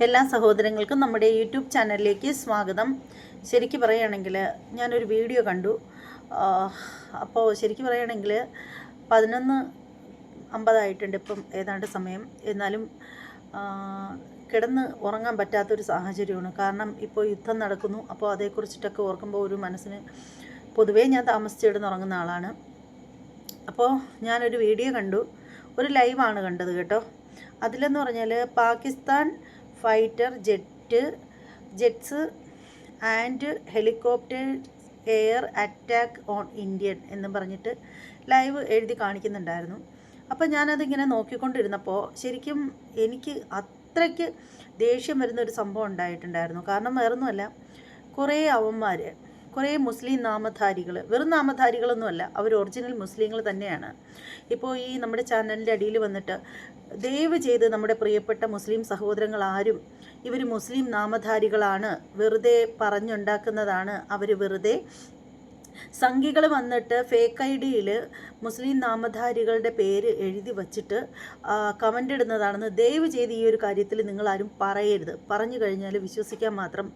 എല്ലാ സഹോദരങ്ങൾക്കും നമ്മുടെ യൂട്യൂബ് ചാനലിലേക്ക് സ്വാഗതം. ശരിക്കും പറയുകയാണെങ്കിൽ ഞാനൊരു വീഡിയോ കണ്ടു. അപ്പോൾ ശരിക്കും പറയുകയാണെങ്കിൽ പതിനൊന്ന് അമ്പതായിട്ടുണ്ട് ഇപ്പം ഏതാണ്ട് സമയം. എന്നാലും കിടന്ന് ഉറങ്ങാൻ പറ്റാത്തൊരു സാഹചര്യമാണ്. കാരണം ഇപ്പോൾ യുദ്ധം നടക്കുന്നു. അപ്പോൾ അതേക്കുറിച്ചിട്ടൊക്കെ ഓർക്കുമ്പോൾ ഒരു മനസ്സിന് പൊതുവേ ഞാൻ താമസിച്ചിടുന്ന ഉറങ്ങുന്ന ആളാണ്. അപ്പോൾ ഞാനൊരു വീഡിയോ കണ്ടു. ഒരു ലൈവാണ് കണ്ടത് കേട്ടോ. അതിലെന്ന് പറഞ്ഞാൽ Pakistan fighter jet jets and helicopter air attack on Indian എന്നും പറഞ്ഞിട്ട് ലൈവ് എഴുതി കാണിക്കുന്നുണ്ടായിരുന്നു. അപ്പോൾ ഞാനതിങ്ങനെ നോക്കിക്കൊണ്ടിരുന്നപ്പോൾ ശരിക്കും എനിക്ക് അത്രയ്ക്ക് ദേഷ്യം വരുന്ന ഒരു സംഭവം ഉണ്ടായിട്ടുണ്ടായിരുന്നു. കാരണം വേറൊന്നുമല്ല കുറേ അവന്മാർ കുറേ മുസ്ലിം നാമധാരികൾ വെറും നാമധാരികളൊന്നുമല്ല അവർ ഒറിജിനൽ മുസ്ലിങ്ങൾ തന്നെയാണ്. ഇപ്പോൾ ഈ നമ്മുടെ ചാനലിന്റെ അടിയിൽ വന്നിട്ട് ദയവ് ചെയ്ത് നമ്മുടെ പ്രിയപ്പെട്ട മുസ്ലിം സഹോദരങ്ങൾ ആരും ഇവർ മുസ്ലിം നാമധാരികളാണ് വെറുതെ പറഞ്ഞുണ്ടാക്കുന്നതാണ് അവർ വെറുതെ സംഘികൾ വന്നിട്ട് ഫേക്ക് ഐ ഡിയിൽ മുസ്ലിം നാമധാരികളുടെ പേര് എഴുതി വച്ചിട്ട് കമന്റ് ഇടുന്നതാണെന്ന് ദയവ് ചെയ്ത് ഈ ഒരു കാര്യത്തിൽ നിങ്ങൾ ആരും പറയരുത്. പറഞ്ഞു കഴിഞ്ഞാൽ വിശ്വസിക്കാൻ മാത്രം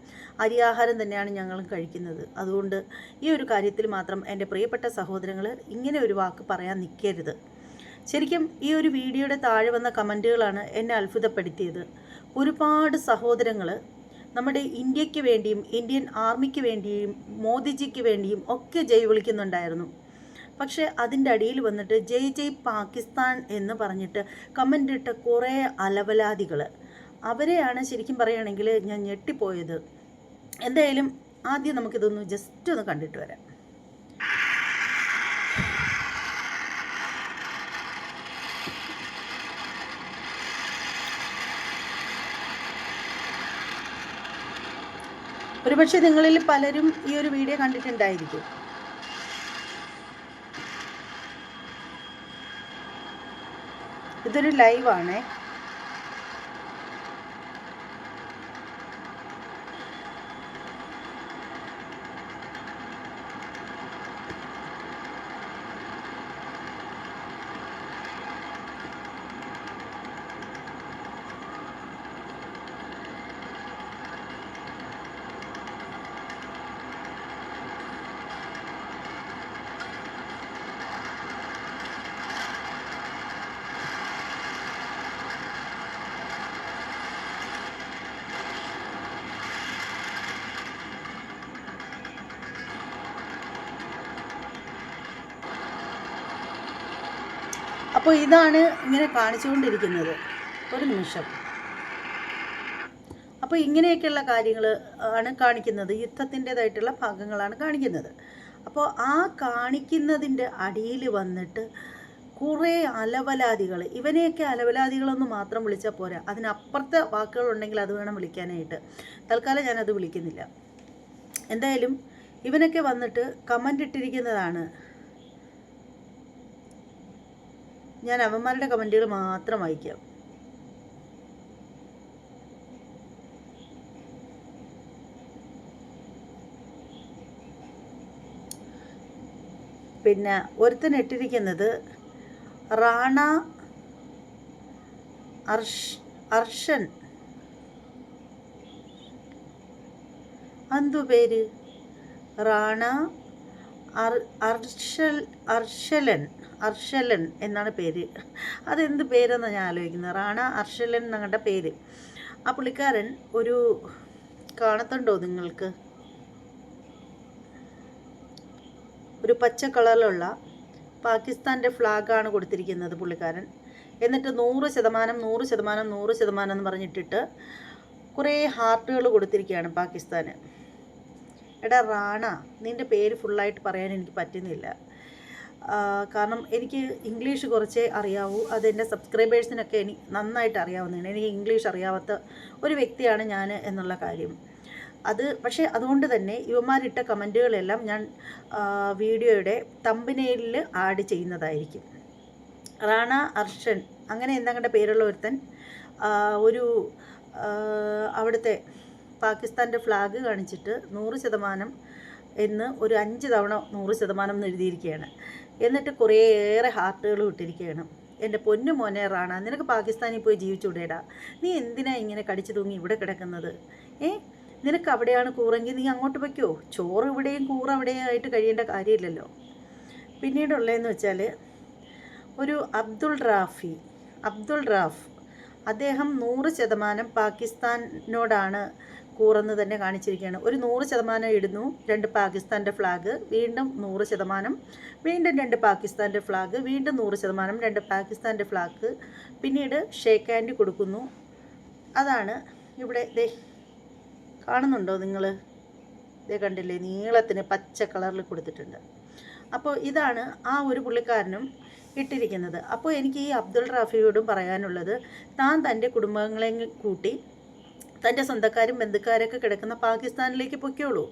അരിയാഹാരം തന്നെയാണ് ഞങ്ങളും കഴിക്കുന്നത്. അതുകൊണ്ട് ഈ ഒരു കാര്യത്തിൽ മാത്രം എന്റെ പ്രിയപ്പെട്ട സഹോദരങ്ങൾ ഇങ്ങനെ ഒരു വാക്ക് പറയാൻ നിൽക്കരുത്. ശരിക്കും ഈ ഒരു വീഡിയോയുടെ താഴെ വന്ന കമന്റുകളാണ് എന്നെ അത്ഭുതപ്പെടുത്തിയത്. ഒരുപാട് സഹോദരങ്ങൾ നമ്മുടെ ഇന്ത്യയ്ക്ക് വേണ്ടിയും ഇന്ത്യൻ ആർമിക്ക് വേണ്ടിയും മോദിജിക്ക് വേണ്ടിയും ഒക്കെ ജയ് വിളിക്കുന്നുണ്ടായിരുന്നു. പക്ഷേ അതിന്റെ അടിയിൽ വന്നിട്ട് ജയ് ജയ് പാകിസ്ഥാൻ എന്ന് പറഞ്ഞിട്ട് കമന്റ് ഇട്ട കുറേ അലവലാദികൾ. അവരെയാണ് ശരിക്കും പറയുകയാണെങ്കിൽ ഞാൻ ഞെട്ടിപ്പോയത്. എന്തായാലും ആദ്യം നമുക്കിതൊന്ന് ജസ്റ്റ് ഒന്ന് കണ്ടിട്ട് വരാം. ഒരുപക്ഷെ നിങ്ങളിൽ പലരും ഈ ഒരു വീഡിയോ കണ്ടിട്ടുണ്ടായിരിക്കും. ഇതൊരു ലൈവാണേ അപ്പോൾ ഇതാണ് ഇങ്ങനെ കാണിച്ചുകൊണ്ടിരിക്കുന്നത്. ഒരു നിമിഷം. അപ്പോൾ ഇങ്ങനെയൊക്കെയുള്ള കാര്യങ്ങൾ ആണ് കാണിക്കുന്നത്. യുദ്ധത്തിന്റെതായിട്ടുള്ള ഭാഗങ്ങളാണ് കാണിക്കുന്നത്. അപ്പോൾ ആ കാണിക്കുന്നതിന്റെ അടിയിൽ വന്നിട്ട് കുറേ അലവലാദികൾ ഇവനെയൊക്കെ അലവലാദികളൊന്നും മാത്രം വിളിച്ചാൽ പോരാ. അതിനപ്പുറത്തെ വാക്കുകളുണ്ടെങ്കിൽ അത് വേണം വിളിക്കാനായിട്ട്. തൽക്കാലം ഞാനത് വിളിക്കുന്നില്ല. എന്തായാലും ഇവനൊക്കെ വന്നിട്ട് കമന്റ് ഇട്ടിരിക്കുന്നതാണ്. ഞാൻ അവന്മാരുടെ കമന്റുകൾ മാത്രം വായിക്കാം. പിന്നെ ഒരുത്തൻ ഇട്ടിരിക്കുന്നത് റാണ അർഷ് അർഷൻ. എന്തു പേര്? റാണ അർഷൽ അർഷലൻ അർഷലൻ എന്നാണ് പേര്. അതെന്ത് പേരെന്നാണ് ഞാൻ ആലോചിക്കുന്നത്? റാണ അർഷലൻ എന്നങ്ങളുടെ പേര്. ആ പുള്ളിക്കാരൻ ഒരു കാണത്തുണ്ടോ നിങ്ങൾക്ക്? ഒരു പച്ച കളറിലുള്ള പാകിസ്ഥാന്റെ ഫ്ലാഗാണ് കൊടുത്തിരിക്കുന്നത് പുള്ളിക്കാരൻ. എന്നിട്ട് നൂറ് ശതമാനം നൂറ് ശതമാനം നൂറ് ശതമാനം എന്ന് പറഞ്ഞിട്ടിട്ട് കുറേ ഹാർട്ടുകൾ കൊടുത്തിരിക്കുകയാണ് പാകിസ്ഥാന്. എടാ റാണ നിന്റെ പേര് ഫുള്ളായിട്ട് പറയാൻ എനിക്ക് പറ്റുന്നില്ല. കാരണം എനിക്ക് ഇംഗ്ലീഷ് കുറച്ചേ അറിയാവൂ. അതെന്റെ സബ്സ്ക്രൈബേഴ്സിനൊക്കെ എനിക്ക് നന്നായിട്ട് അറിയാവുന്നതാണ്. എനിക്ക് ഇംഗ്ലീഷ് അറിയാവാത്ത ഒരു വ്യക്തിയാണ് ഞാൻ എന്നുള്ള കാര്യം. അത് പക്ഷേ അതുകൊണ്ട് തന്നെ ഇവന്മാരിട്ട കമന്റുകളെല്ലാം ഞാൻ വീഡിയോയുടെ തമ്പനയിലിൽ ആഡ് ചെയ്യുന്നതായിരിക്കും. റാണ അർഷൻ അങ്ങനെ എന്താ പേരുള്ള ഒരുത്തൻ ഒരു അവിടുത്തെ പാകിസ്ഥാന്റെ ഫ്ലാഗ് കാണിച്ചിട്ട് നൂറ് ശതമാനം എന്ന് ഒരു അഞ്ച് തവണ നൂറ് ശതമാനം എന്ന് എഴുതിയിരിക്കുകയാണ്. എന്നിട്ട് കുറേയേറെ ഹാർട്ടുകൾ ഇട്ടിരിക്കുകയാണ്. എന്റെ പൊന്നു മോനെ റാണ നിനക്ക് പാകിസ്ഥാനിൽ പോയി ജീവിച്ചുവിടേടാ നീ എന്തിനാ ഇങ്ങനെ കടിച്ചു തൂങ്ങി ഇവിടെ കിടക്കുന്നത്? ഏ? നിനക്ക് അവിടെയാണ് കൂറെങ്കിൽ നീ അങ്ങോട്ട് വയ്ക്കോ ചോറ് ഇവിടെയും കൂറ് അവിടെയും ആയിട്ട് കഴിയേണ്ട കാര്യമില്ലല്ലോ. പിന്നീടുള്ളതെന്ന് വെച്ചാൽ ഒരു അബ്ദുൾ റാഫി അബ്ദുൾ റാഫ് അദ്ദേഹം നൂറ് ശതമാനം പാകിസ്ഥാനോടാണ് കൂറെന്ന് തന്നെ കാണിച്ചിരിക്കുകയാണ്. ഒരു നൂറ് ശതമാനം ഇടുന്നു രണ്ട് പാകിസ്ഥാന്റെ ഫ്ലാഗ് വീണ്ടും നൂറ് ശതമാനം. വീണ്ടും രണ്ട് പാകിസ്ഥാന്റെ ഫ്ലാഗ് വീണ്ടും നൂറ് ശതമാനം രണ്ട് പാകിസ്ഥാന്റെ ഫ്ലാഗ് പിന്നീട് ഷേക്ക് ഹാൻഡ് കൊടുക്കുന്നു. അതാണ് ഇവിടെ ദേ കാണുന്നുണ്ടോ നിങ്ങൾ ഇതേ കണ്ടില്ലേ നീളത്തിന് പച്ച കളറിൽ കൊടുത്തിട്ടുണ്ട്. അപ്പോൾ ഇതാണ് ആ ഒരു പുള്ളിക്കാരനും ഇട്ടിരിക്കുന്നത്. അപ്പോൾ എനിക്ക് ഈ അബ്ദുൾ റാഫിയോടും പറയാനുള്ളത് താൻ തന്റെ കുടുംബങ്ങളെ കൂട്ടി തന്റെ സ്വന്തക്കാരും ബന്ധുക്കാരൊക്കെ കിടക്കുന്ന പാകിസ്ഥാനിലേക്ക് പൊയ്ക്കോളൂ.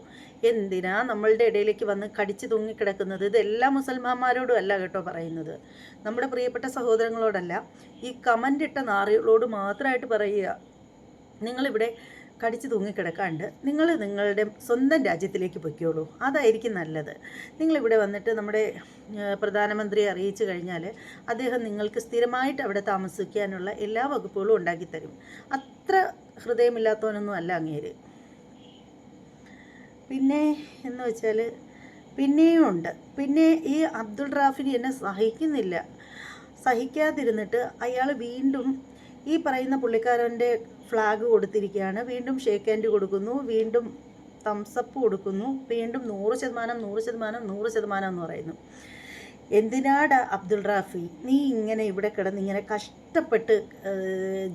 എന്തിനാ നമ്മളുടെ ഇടയിലേക്ക് വന്ന് കടിച്ചു തൂങ്ങിക്കിടക്കുന്നത്? ഇത് എല്ലാ മുസൽമാന്മാരോടും അല്ല കേട്ടോ പറയുന്നത്. നമ്മുടെ പ്രിയപ്പെട്ട സഹോദരങ്ങളോടല്ല ഈ കമന്റ് ഇട്ട നാറികളോട് മാത്രമായിട്ട് പറയുക. നിങ്ങളിവിടെ കടിച്ചു തൂങ്ങിക്കിടക്കാണ്ട് നിങ്ങൾ നിങ്ങളുടെ സ്വന്തം രാജ്യത്തിലേക്ക് പൊയ്ക്കോളൂ. അതായിരിക്കും നല്ലത്. നിങ്ങളിവിടെ വന്നിട്ട് നമ്മുടെ പ്രധാനമന്ത്രിയെ അറിയിച്ചു കഴിഞ്ഞാൽ അദ്ദേഹം നിങ്ങൾക്ക് സ്ഥിരമായിട്ട് അവിടെ താമസിക്കാനുള്ള എല്ലാ വകുപ്പുകളും ഉണ്ടാക്കിത്തരും. അത്ര ഹൃദയമില്ലാത്തവനൊന്നും അല്ല അങ്ങേര്. പിന്നെ എന്ന് വെച്ചാൽ പിന്നെയും ഉണ്ട്. പിന്നെ ഈ അബ്ദുൾ റാഫിനി എന്നെ സഹിക്കുന്നില്ല. സഹിക്കാതിരുന്നിട്ട് അയാൾ വീണ്ടും ഈ പറയുന്ന പുള്ളിക്കാരന്റെ ഫ്ലാഗ് കൊടുത്തിരിക്കുകയാണ്. വീണ്ടും ഷേക്ക് ഹാൻഡ് കൊടുക്കുന്നു. വീണ്ടും തംസപ്പ് കൊടുക്കുന്നു. വീണ്ടും നൂറ് ശതമാനം നൂറ് ശതമാനം നൂറ് ശതമാനം എന്ന് പറയുന്നു. എന്തിനാടാ അബ്ദുൾ റാഫി? നീ ഇങ്ങനെ ഇവിടെ കിടന്ന് ഇങ്ങനെ കഷ്ടപ്പെട്ട്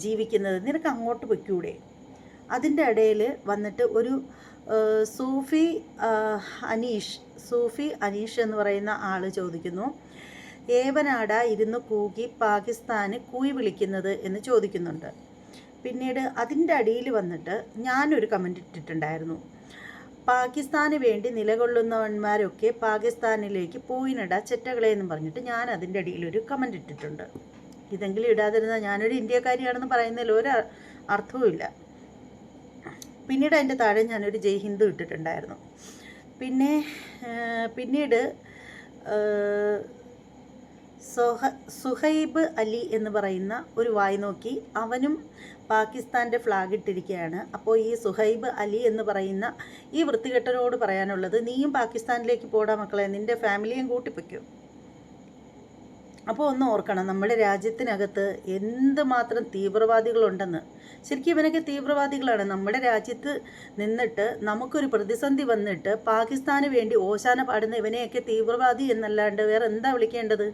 ജീവിക്കുന്നത് നിനക്ക് അങ്ങോട്ട് പൊയ്ക്കൂടെ? അതിന്റെ ഇടയിൽ വന്നിട്ട് ഒരു സൂഫി അനീഷ് സൂഫി അനീഷ് എന്ന് പറയുന്ന ആൾ ചോദിക്കുന്നു. ഏവനാടാ ഇരുന്ന് കൂകി പാകിസ്ഥാന് കൂയി വിളിക്കുന്നത് എന്ന് ചോദിക്കുന്നുണ്ട്. പിന്നീട് അതിന്റെ അടിയിൽ വന്നിട്ട് ഞാനൊരു കമന്റ് ഇട്ടിട്ടുണ്ടായിരുന്നു. പാകിസ്ഥാന് വേണ്ടി നിലകൊള്ളുന്നവന്മാരൊക്കെ പാകിസ്ഥാനിലേക്ക് പോയിനട ചെറ്റകളെ എന്ന് പറഞ്ഞിട്ട് ഞാൻ അതിന്റെ അടിയിൽ ഒരു കമന്റ് ഇട്ടിട്ടുണ്ട്. ഇതെങ്കിലും ഇടാതിരുന്ന ഞാനൊരു ഇന്ത്യക്കാരിയാണെന്ന് പറയുന്നതിൽ ഒരു അർത്ഥവുമില്ല പിന്നീട് അതിന്റെ താഴെ ഞാനൊരു ജയ് ഹിന്ദു ഇട്ടിട്ടുണ്ടായിരുന്നു. പിന്നെ പിന്നീട് സൊഹ സുഹൈബ് അലി എന്ന് പറയുന്ന ഒരു വായി നോക്കി അവനും പാകിസ്ഥാന്റെ ഫ്ലാഗ് ഇട്ടിരിക്കുകയാണ്. അപ്പോൾ ഈ സുഹൈബ് അലി എന്ന് പറയുന്ന ഈ വൃത്തികെട്ടനോട് പറയാനുള്ളത് നീയും പാകിസ്ഥാനിലേക്ക് പോടാ മക്കളെ നിന്റെ ഫാമിലിയും കൂട്ടിപ്പിക്കും അപ്പോൾ ഒന്ന് ഓർക്കണം നമ്മുടെ രാജ്യത്തിനകത്ത് എന്തുമാത്രം തീവ്രവാദികളുണ്ടെന്ന്. ശരിക്കും ഇവനൊക്കെ തീവ്രവാദികളാണ്. നമ്മുടെ രാജ്യത്ത് നിന്നിട്ട് നമുക്കൊരു പ്രതിസന്ധി വന്നിട്ട് പാകിസ്ഥാന് വേണ്ടി ഓശാന പാടുന്ന ഇവനെയൊക്കെ തീവ്രവാദി എന്നല്ലാണ്ട് വേറെ എന്താ വിളിക്കേണ്ടത്?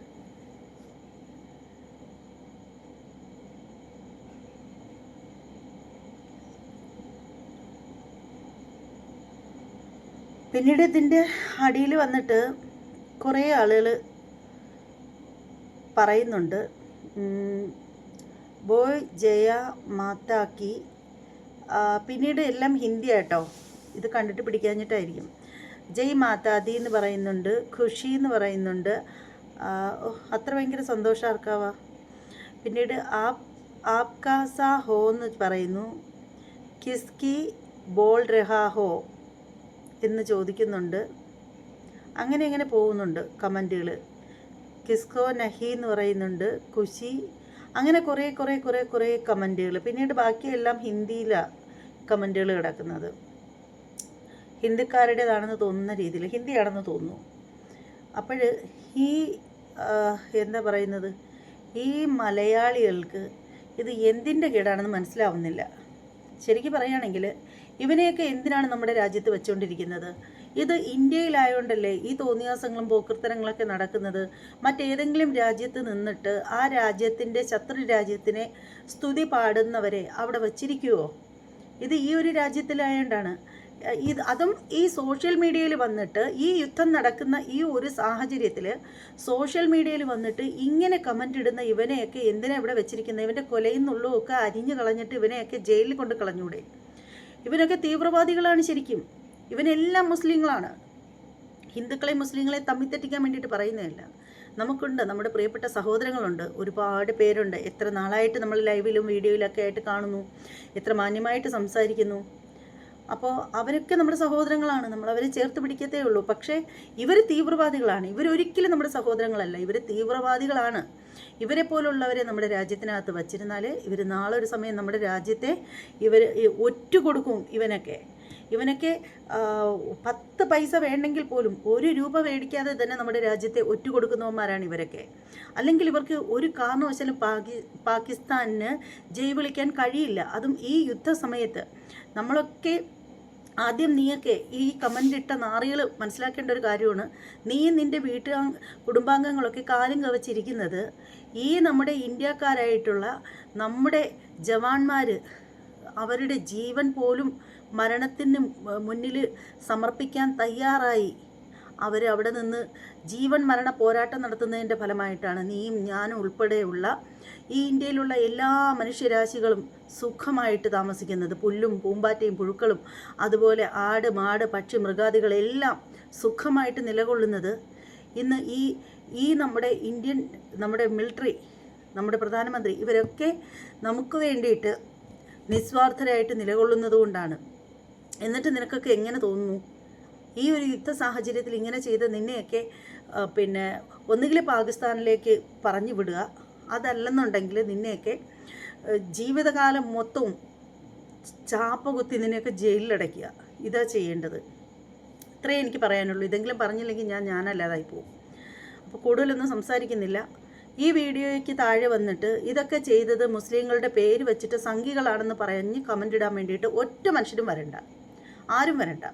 പിന്നീട് ഇതിന്റെ അടിയിൽ വന്നിട്ട് കുറേ ആളുകൾ പറയുന്നുണ്ട് ബോയ് ജയ മാത്താക്കി പിന്നീട് എല്ലാം ഹിന്ദി ആട്ടോ. ഇത് കണ്ടിട്ട് പിടിക്കാഞ്ഞിട്ടായിരിക്കും. ജയ് മാതാദി എന്ന് പറയുന്നുണ്ട് ഖുഷി എന്ന് പറയുന്നുണ്ട്. അത്ര ഭയങ്കര സന്തോഷം ആർക്കാവാ? പിന്നീട് ആപ് ആപ്കാ സാ ഹോ എന്ന് പറയുന്നു. കിസ്കി ബോൾ രഹാ ഹോ. എന്ന് ചോദിക്കുന്നുണ്ട്. അങ്ങനെ ഇങ്ങനെ പോകുന്നുണ്ട് കമന്റുകൾ കിസ്കോ നഹി എന്ന് പറയുന്നുണ്ട് കുശി അങ്ങനെ കുറേ കുറേ കുറേ കുറേ കമന്റുകൾ പിന്നീട് ബാക്കിയെല്ലാം ഹിന്ദിയിലാണ് കമന്റുകൾ കിടക്കുന്നത്. ഹിന്ദിക്കാരുടേതാണെന്ന് തോന്നുന്ന രീതിയിൽ ഹിന്ദിയാണെന്ന് തോന്നുന്നു. അപ്പോൾ ഈ എന്താ പറയുന്നത്? ഈ മലയാളികൾക്ക് ഇത് എന്തിന്റെ കേടാണെന്ന് മനസ്സിലാവുന്നില്ല. ശരിക്കും പറയുകയാണെങ്കിൽ ഇവനെയൊക്കെ എന്തിനാണ് നമ്മുടെ രാജ്യത്ത് വെച്ചുകൊണ്ടിരിക്കുന്നത് ഇത് ഇന്ത്യയിലായോണ്ടല്ലേ ഈ തോന്നിയാസങ്ങളും പോക്കൃത്തരങ്ങളൊക്കെ നടക്കുന്നത്? മറ്റേതെങ്കിലും രാജ്യത്ത് നിന്നിട്ട് ആ രാജ്യത്തിന്റെ ശത്രു രാജ്യത്തിനെ സ്തുതി പാടുന്നവരെ അവിടെ വച്ചിരിക്കുവോ? ഇത് ഈ ഒരു രാജ്യത്തിലായോണ്ടാണ്. ഇത് അതും ഈ സോഷ്യൽ മീഡിയയിൽ വന്നിട്ട് ഈ യുദ്ധം നടക്കുന്ന ഈ ഒരു സാഹചര്യത്തിൽ സോഷ്യൽ മീഡിയയിൽ വന്നിട്ട് ഇങ്ങനെ കമന്റ് ഇടുന്ന ഇവനെയൊക്കെ എന്തിനാണ് ഇവിടെ വെച്ചിരിക്കുന്നത് ഇവന്റെ കൊലയിൽ നുള്ളും ഒക്കെ അരിഞ്ഞു കളഞ്ഞിട്ട് ഇവനെയൊക്കെ ജയിലിൽ കൊണ്ട് കളഞ്ഞൂടെ? ഇവനൊക്കെ തീവ്രവാദികളാണ് ശരിക്കും. ഇവനെല്ലാം മുസ്ലിങ്ങളാണ്. ഹിന്ദുക്കളെ മുസ്ലിങ്ങളെ തമ്മിൽ തെറ്റിക്കാൻ വേണ്ടിയിട്ട് പറയുന്നതല്ല. നമുക്കുണ്ട് നമ്മുടെ പ്രിയപ്പെട്ട സഹോദരങ്ങളുണ്ട്. ഒരുപാട് പേരുണ്ട്. എത്ര നാളായിട്ട് നമ്മൾ ലൈവിലും വീഡിയോയിലൊക്കെ ആയിട്ട് കാണുന്നു. എത്ര മാന്യമായിട്ട് സംസാരിക്കുന്നു. അപ്പോൾ അവരൊക്കെ നമ്മുടെ സഹോദരങ്ങളാണ്. നമ്മൾ അവരെ ചേർത്ത് പിടിക്കത്തേ ഉള്ളൂ. പക്ഷേ ഇവർ തീവ്രവാദികളാണ്. ഇവരൊരിക്കലും നമ്മുടെ സഹോദരങ്ങളല്ല. ഇവർ തീവ്രവാദികളാണ്. ഇവരെ പോലുള്ളവരെ നമ്മുടെ രാജ്യത്തിനകത്ത് വച്ചിരുന്നാൽ ഇവർ നാളെ ഒരു സമയം നമ്മുടെ രാജ്യത്തെ ഇവർ ഒറ്റുകൊടുക്കും ഇവനൊക്കെ. ഇവനൊക്കെ ആ, പത്ത് പൈസ വേണ്ടെങ്കിൽ പോലും ഒരു രൂപ മേടിക്കാതെ തന്നെ നമ്മുടെ രാജ്യത്തെ ഒറ്റുകൊടുക്കുന്നവന്മാരാണ് ഇവരൊക്കെ. അല്ലെങ്കിൽ ഇവർക്ക് ഒരു കാരണവശാലും പാകി പാകിസ്ഥാനിന് ജയ് വിളിക്കാൻ കഴിയില്ല. അതും ഈ യുദ്ധസമയത്ത്. നമ്മളൊക്കെ ആദ്യം നീയൊക്കെ ഈ കമന്റ് ഇട്ട നാറികൾ മനസ്സിലാക്കേണ്ട ഒരു കാര്യമാണ്. നീ നിന്റെ വീട്ടുകാ കുടുംബാംഗങ്ങളൊക്കെ കാലും കവച്ചിരിക്കുന്നത് ഈ നമ്മുടെ ഇന്ത്യക്കാരായിട്ടുള്ള നമ്മുടെ ജവാന്മാർ അവരുടെ ജീവൻ പോലും മരണത്തിന് മുന്നിൽ സമർപ്പിക്കാൻ തയ്യാറായി. അവർ അവിടെ നിന്ന് ജീവൻ മരണ പോരാട്ടം നടത്തുന്നതിന്റെ ഫലമായിട്ടാണ് നീയും ഞാനും ഉൾപ്പെടെയുള്ള ഈ ഇന്ത്യയിലുള്ള എല്ലാ മനുഷ്യരാശികളും സുഖമായിട്ട് താമസിക്കുന്നത്. പുല്ലും പൂമ്പാറ്റയും പുഴുക്കളും അതുപോലെ ആട് മാട് പക്ഷി മൃഗാദികളെല്ലാം സുഖമായിട്ട് നിലകൊള്ളുന്നത് ഇന്ന് ഈ ഈ നമ്മുടെ ഇന്ത്യൻ നമ്മുടെ മിലിറ്ററി നമ്മുടെ പ്രധാനമന്ത്രി ഇവരൊക്കെ നമുക്ക് വേണ്ടിയിട്ട് നിസ്വാർത്ഥരായിട്ട് നിലകൊള്ളുന്നത് കൊണ്ടാണ്. എന്നിട്ട് നിനക്കൊക്കെ എങ്ങനെ തോന്നുന്നു? ഈ ഒരു യുദ്ധ സാഹചര്യത്തിൽ ഇങ്ങനെ ചെയ്ത് നിന്നെയൊക്കെ പിന്നെ ഒന്നുകിൽ പാകിസ്ഥാനിലേക്ക് പറഞ്ഞു വിടുക അതല്ലെന്നുണ്ടെങ്കിൽ നിന്നെയൊക്കെ ജീവിതകാലം മൊത്തവും ചാപ്പ കുത്തി നിന്നെയൊക്കെ ജയിലിലടയ്ക്കുക. ഇതാ ചെയ്യേണ്ടത്. ഇത്രയേ എനിക്ക് പറയാനുള്ളൂ. ഇതെങ്കിലും പറഞ്ഞില്ലെങ്കിൽ ഞാൻ ഞാനല്ലാതായി പോകും. അപ്പോൾ കൂടുതലൊന്നും സംസാരിക്കുന്നില്ല. ഈ വീഡിയോയ്ക്ക് താഴെ വന്നിട്ട് ഇതൊക്കെ ചെയ്തത് മുസ്ലിങ്ങളുടെ പേര് വെച്ചിട്ട് സംഘികളാണെന്ന് പറഞ്ഞ് കമന്റ് ഇടാൻ വേണ്ടിയിട്ട് ഒറ്റ മനുഷ്യരും വരണ്ട. ആരും വരണ്ട.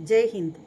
ജയ് ഹിന്ദ്